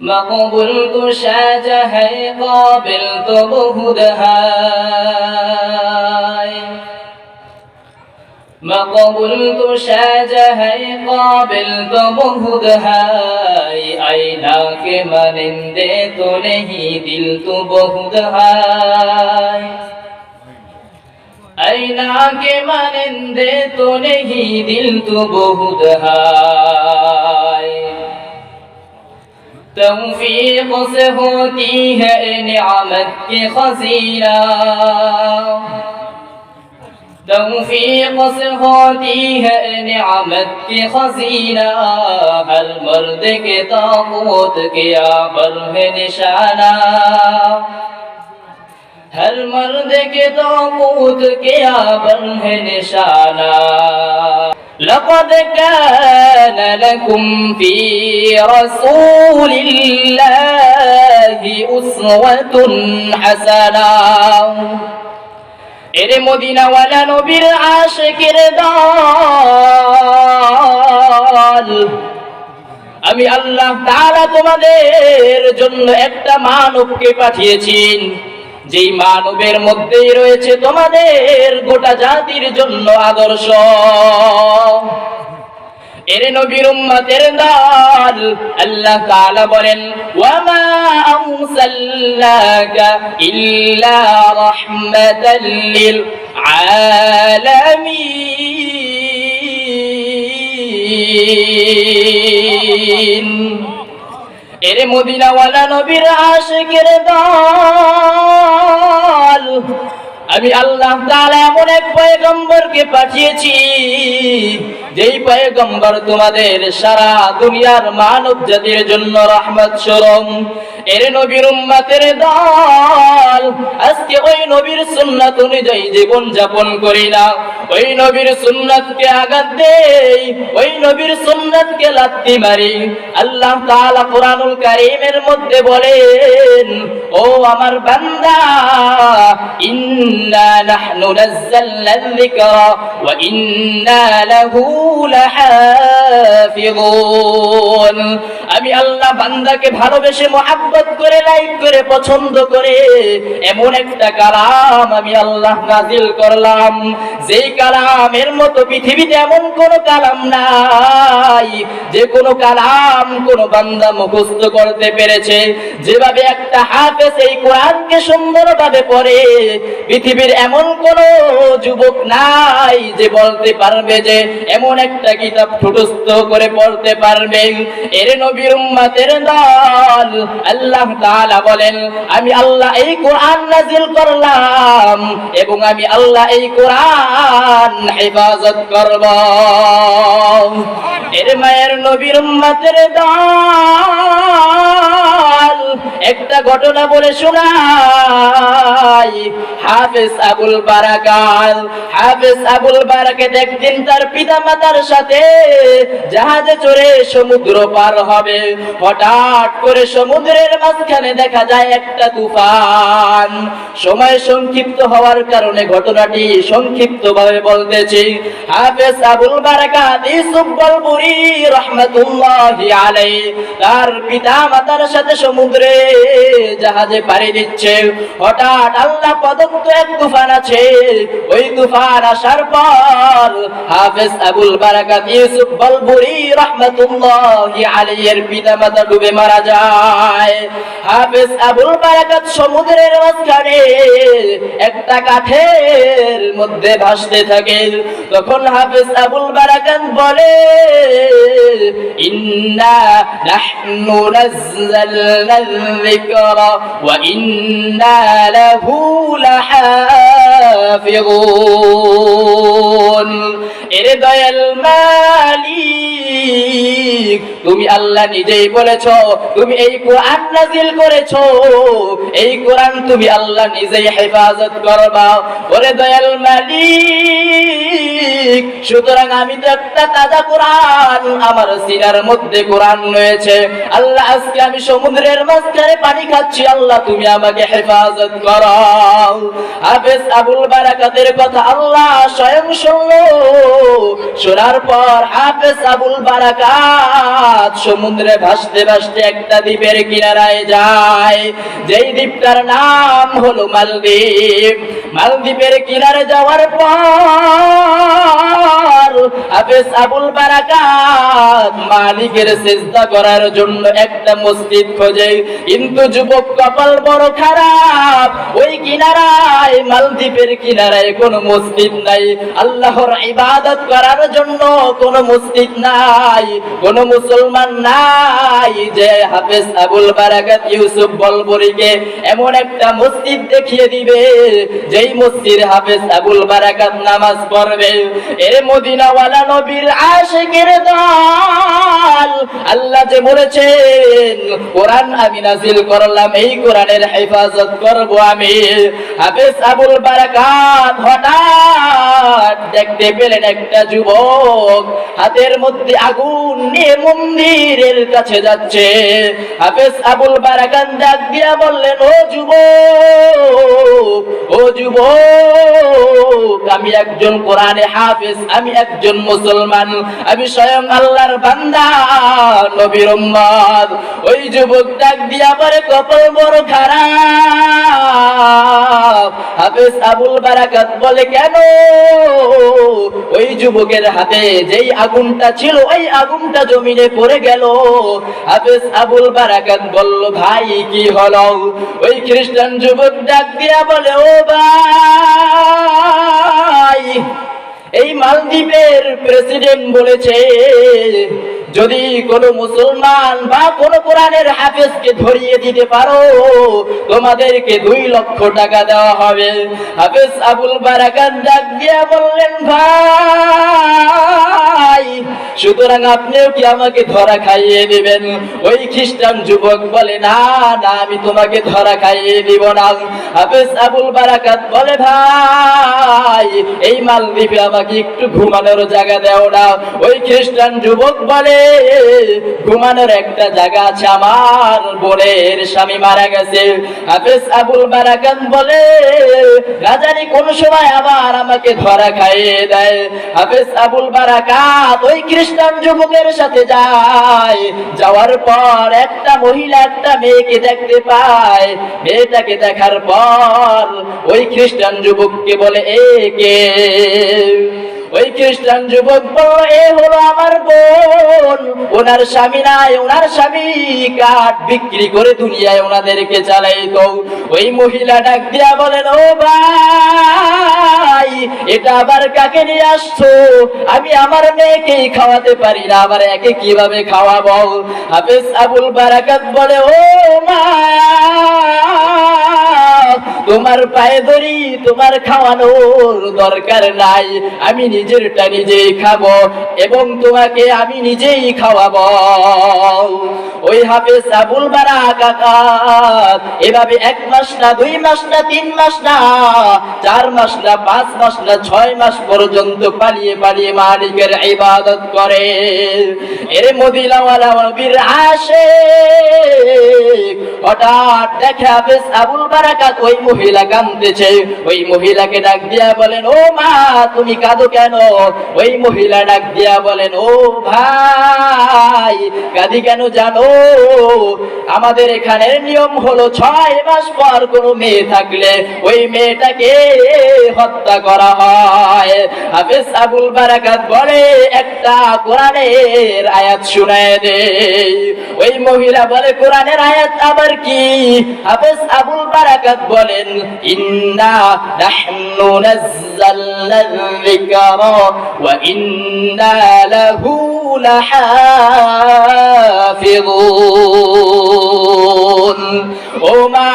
মকবুল কু মকবুল তো সাজ হাই কাবিল তো বহুদ হাই আইনা কে মানিন্দে তো নেহি দিল তো বহুদ হাই আইনা কে মানিন্দে তো নেহি দিল তো توفيق سهوتيه نعمتك خزيلا توفيق سهوتيه نعمتك خزينا. هل مردك کے يا کیا بر हर मर्द के ताकूत किया पर है निशाना हर मर्द के ताकूत किया पर है निशाना لقد كان لكم في رسول الله أسوة حسنة এর মদিনাওয়ালা নবীর আশেকের দল আমি আল্লাহ তাআলা তোমাদের জন্য একটা মানবকে পাঠিয়েছেন যেই মানবের মধ্যেই রয়েছে তোমাদের গোটা জাতির জন্য আদর্শ। এর আল্লাহ বলেন আলামিন। এর মদিনাওয়ালা নবীর আশিকের দল। আমি আল্লাহ তাআলা এমন এক পয়গম্বরকে পাঠিয়েছি, যেই পয়গম্বর তোমাদের সারা দুনিয়ার মানব জাতির জন্য রহমত স্বরূপ। এর নবীর উম্মতের দল। আজকে ওই নবীর সুন্নাত অনুযায়ী জীবন যাপন করি না। ওই নবীর সুন্নাতকে আঘাত দেই, ওই নবীর সুন্নাতকে লাত্তি মারি। আল্লাহ তাআলা কোরআনুল কারীমের মধ্যে বলেন, ও আমার বান্দা, ইন্না নাহনু নাযালনা যিকরা ওয়া ইন্না লাহু লাহাফিযুন আমি আল্লাহ বান্দাকে ভালোবেসে মোহাব্বত করে লাইক করে, পছন্দ করে, এমন একটা কালাম আমি আল্লাহ নাজিল করলাম। যেই কালামের মতো পৃথিবীতে এমন কোন কালাম নাই, যে কোন কালাম কোন বান্দা মুখস্থ করতে পেরেছে। যেভাবে একটা হাফেজ এই কোরআনকে সুন্দরভাবে পড়ে, পৃথিবীর এমন কোন যুবক নাই যে বলতে পারবে যে এমন একটা কিতাব ঠুটস্থ করে পড়তে পারবে এর নবীর উম্মতের দল আল্লাহ তাআলা বলেন, আমি আল্লাহ এই কোরআন নাজিল করলাম এবং আমি আল্লাহ এই কোরআন হেফাজত করব। এর মায়ের নবীর উম্মতের দল, একটা ঘটনা বলে শোনাই। হাফেজ আবুল বারাকাল, হাফেজ আবুল বারাকে একদিন তার পিতা মাতার সাথে জাহাজে চড়ে সমুদ্র পার হবে। হঠাৎ করে সমুদ্রের মাঝখানে দেখা যায় একটা তুফান। সময় সংক্ষিপ্ত হওয়ার কারণে ঘটনাটি সংক্ষিপ্ত ভাবে বলতেছি। হাফেজ আবুল বারাকাত ইসুফল বুরি রহমাতুল্লাহি আলাইহি, তার পিতা মাতার সাথে সমুদ্রে জাহাজে পাড়ি দিচ্ছে। হঠাৎ আল্লাহ প্রদত্ত এক তুফান আছে। ওই তুফান আসার পর হাফেজ আবুল বারাকাত ইউসুফ বলবুরি রহমাতুল্লাহি আলাইহির পিতা মাতা ডুবে মারা যায়। হাফেজ আবুল বারাকাত সমুদ্রের মাঝখানে একটা কাঠের মধ্যে ভাসতে থাকে। তখন হাফেজ আবুল বারাকাত বলে, ইন্না নাহনু নাযালনা যিকরা ওয়া ইন্না লাহু লাহাফিযুন এর দয়াল মালিক, তুমি আল্লাহ নিজেই বলেছ, তুমি এই কোরআন নাজিল করেছ, এই কোরআন তুমি আল্লাহ নিজেই হেফাজত করবা। ওরে দয়াল মালিক, সুতরাং আমি তো একটা তাজা কোরআন, আমার সিনার মধ্যে কোরআন রয়েছে। আল্লাহ, আজকে আমি সমুদ্রের মাঝখানে পানি খাচ্ছি, আল্লাহ, তুমি আমাকে হেফাজত করো। হাফেজ আবুল বারাকাতের কথা আল্লাহ স্বয়ং শুনলো। শোনার পর হাফেজ আবুল বারাকাত সমুদ্রে ভাসতে ভাসতে একটা দ্বীপের কিনারায় যায়। যেই দ্বীপটার নাম হলো মালদ্বীপ। মালদ্বীপের কিনারে যাওয়ার পর হাফেজ আবুল বারাকাত মালিকের চেষ্টা করার জন্য একটা মসজিদ খোঁজে। কিন্তু যুবক কপাল বড় খারাপ। ওই কিনারায়, মালদ্বীপের কিনারায় কোনো মসজিদ নাই। আল্লাহর ইবাদত করার জন্য কোনো মসজিদ নাই। কোনো মুসলমান নাই যে হাফেজ আবুল বারাকাত ইউসুফ বলবরিকে এমন একটা মসজিদ দেখিয়ে দিবে, যেই মসজিদ হাফেজ আবুল বারাকাত নামাজ পড়বে। এর মদিনাওয়ালা নবীর আশিকের দল। আল্লাহ যে বলেছেন, কোরআন আমি নাজিল করলাম, এই কোরআনের হেফাজত করব আমি। হাফেজ আবুল বারাকাত হঠাৎ দেখতে পেলেন একটা যুবক। হাতের মধ্যে আগুন নিয়ে মন্দিরের কাছে যাচ্ছে। হাফেজ আবুল বারাকাত ডাক দিয়া বললেন, ও যুবক ও যুবক, আমি একজন কোরআনে হাফেজ, আমি একজন মুসলমান, আমি স্বয়ং আল্লাহর বান্দা, নবীর ওই যুবক ডাক দিয়া পরে কপাল বড় খারাপ। হাফেজ আবুল বারাকাত বলে, কেন? ওই যুবকের হাতে যেই আগুনটা ছিল, ওই আগুনটা জমিনে পড়ে গেল। হাফেজ আবুল বারাকাত বলল, ভাই, কি হলো? ওই খ্রিস্টান যুবক ডাক দিয়া বলে, ও ভাই, এই মালদ্বীপের প্রেসিডেন্ট বলেছে যদি কোন মুসলমান বা কোন কোরআনের হাফেজকে ধরিয়ে দিতে পারো, তোমাদেরকে দুই লক্ষ টাকা দেওয়া হবে। হাফেজ আবুল বারাকাত ডাক দিয়া বললেন, ভাই, সুতরাং আপনিও কি আমাকে ধরা খাইয়ে দিবেন? ওই খ্রিস্টান যুবক বলে, না না, আমি তোমাকে ধরা খাইয়ে দিব না। হাফেজ আবুল বারাকাত বলে, ভাই, এই মালদ্বীপে আমাকে একটু ঘুমানোর জায়গা দেও না। ওই খ্রিস্টান যুবক বলে ঘুমানোর একটা জায়গা আছে আমার বোনের স্বামী মারা গেছে। হাফেজ আবুল বারাকাত বলে, রাজানি কোন সময় আবার আমাকে ধরা খাইয়ে দেয়? হাফেজ আবুল বারাকাত ওই খ্রিস্টান যুবকের সাথে যায়। যাওয়ার পর একটা মহিলা একটা মেয়েকে দেখতে পায়। মেয়েটাকে দেখার পর ওই খ্রিস্টান যুবককে বলে, এ কে? ওই খ্রিস্টান যুবক বলল, এ হলো আমার বোন। ওনার স্বামী নাই, ওনার স্বামী কাঠ বিক্রি করে দুনিয়ায় ওনাদেরকে চালাইতো। ওই মহিলা ডাক দিয়া বলেন, ও ভাই, এটা আবার কাকে নিয়ে আসছো? আমি আমার মেয়েকেই খাওয়াতে পারি না, আবার একে কীভাবে খাওয়াবো? হাফেজ আবুল বারাকাত বলে, ও মা তোমার পায়ে ধরি, তোমার খাওয়ানোর দরকার নাই। আমি নিজেরটা নিজেই খাব এবং তোমাকে আমি নিজেই খাওয়াবো। ওই হাফেজ আবুল বারা কাকা এভাবে এক মাস না, দুই মাস না, তিন মাস না, চার মাস না, পাঁচ মাস না, ছয় মাস পর্যন্ত পালিয়ে পালিয়ে মালিকের ইবাদত করে। এর মদিনাওয়ালা নবীর আসে হঠাৎ দেখে হাফেজ আবুল বারাকাত ওই মহিলা কাঁদতেছে, ওই মহিলাকে ডাক দিয়া বলেন, ও মা, তুমি কাঁদো কেন? ওই মহিলা ডাক দিয়া বলেন, ও ভাই, কাঁদি কেন জানো? আমাদের এখানের নিয়ম হলো ছয় মাস পর কোনো মেয়ে থাকলে ওই মেয়েটাকে হত্যা করা হয়। হাফেজ আবুল বারাকাত বলে, একটা কোরআনের আয়াত শুনায় দে ওই মহিলা বলে, কোরআনের আয়াত আবার কি? হাফেজ আবুল বারাকাত বলেন ইন্না নাহনু নাযালনা যিকরা ওয়া ইন্না লাহু লাহাফিজুন ও মা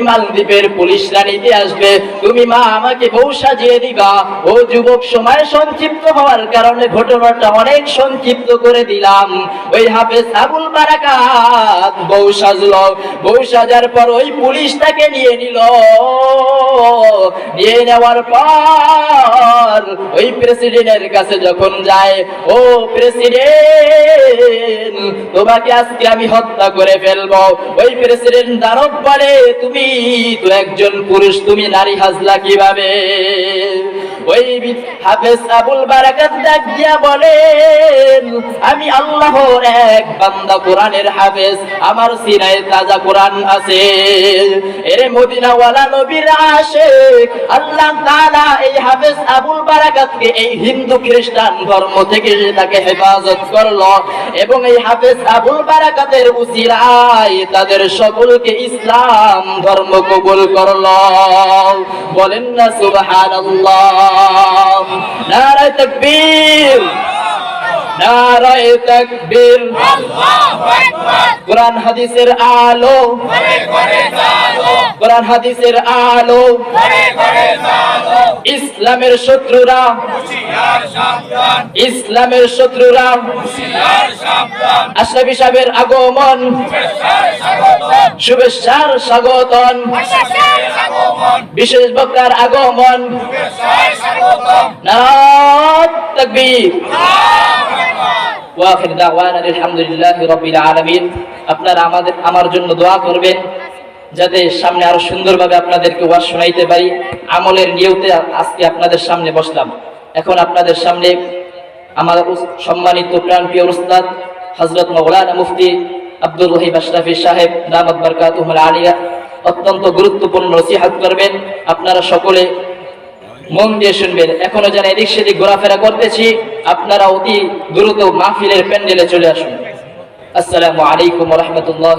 মালদ্বীপের পুলিশরা নিতে আসবে, তুমি মা, আমাকে বউ সাজিয়ে দিবা। ও যুবক, সময় সংক্ষিপ্ত হওয়ার কারণে ঘটনাটা অনেক সংক্ষিপ্ত করে দিলাম। ওই হাফেজ আবুল বারাকাত বউ সাজলো। বউ সাজার পর ওই পুলিশটাকে নিয়ে নিল। নিয়ে নেওয়ার পর ওই প্রেসিডেন্টের কাছে যখন যায়, ও প্রেসিডেন্ট, তোমাকে আজকে আমি হত্যা করে ফেলব। ওই প্রেসিডেন্ট দানব বলে, তুমি তো একজন পুরুষ, তুমি নারী হাজলা কীভাবে? ওই হাফেজ আবুল বারাকাত ডাক বলেন, আমি আল্লাহর এক বান্দা কোরআনের হাফেজ, আমার সিনায় তাজা কোরআন আছে। এরে মদিনাওয়ালা নবীর আশেক আল্লাহ তাআলা এই হাফেজ আবুল বারাকাতকে এই হিন্দু খ্রিস্টান ধর্ম থেকে তাকে হেফাজত করল এবং এই হাফেজ আবুল বারাকাতের উসিলায় তাদের সকলকে ইসলাম ধর্ম কবুল করল। বলেন না, সুবহানাল্লাহ। নারায়ে তাকবীর। নারায়ে তাকবীর। কোরআন হাদিসের আলো। কোরআন হাদিসের আলো। ইসলামের শত্রুরা। ইসলামের শত্রুরা। আশরাফি সাহেবের আগমন। শুভেচ্ছার স্বাগতন বিশেষ বক্তার আগমন। নারাত তাকবীর। ওয়াখির দাওয়ানা আলহামদুলিল্লাহি রাব্বিল আলামিন। আপনারা আমাদের আমার জন্য দোয়া করবেন, যাতে সামনে আরও সুন্দরভাবে আপনাদেরকে ওয়াজ শোনাইতে পারি। আমলের নিয়তে আজকে আপনাদের সামনে বসলাম। এখন আপনাদের সামনে আমার সম্মানিত প্রাণপ্রিয় উস্তাদ, হযরত মাওলানা মুফতি আব্দুল রহিম আশরাফি সাহেব, দামাত বারকাতুহুল আলিয়া, অত্যন্ত গুরুত্বপূর্ণ নসিহত করবেন। আপনারা সকলে মন দিয়ে শুনবেন। এখনও যারা এদিক সেদিক ঘোরাফেরা করতেছি, আপনারা অতি দ্রুত মাহফিলের প্যান্ডেলে চলে আসুন। আসসালামু আলাইকুম রহমতুল্লাহ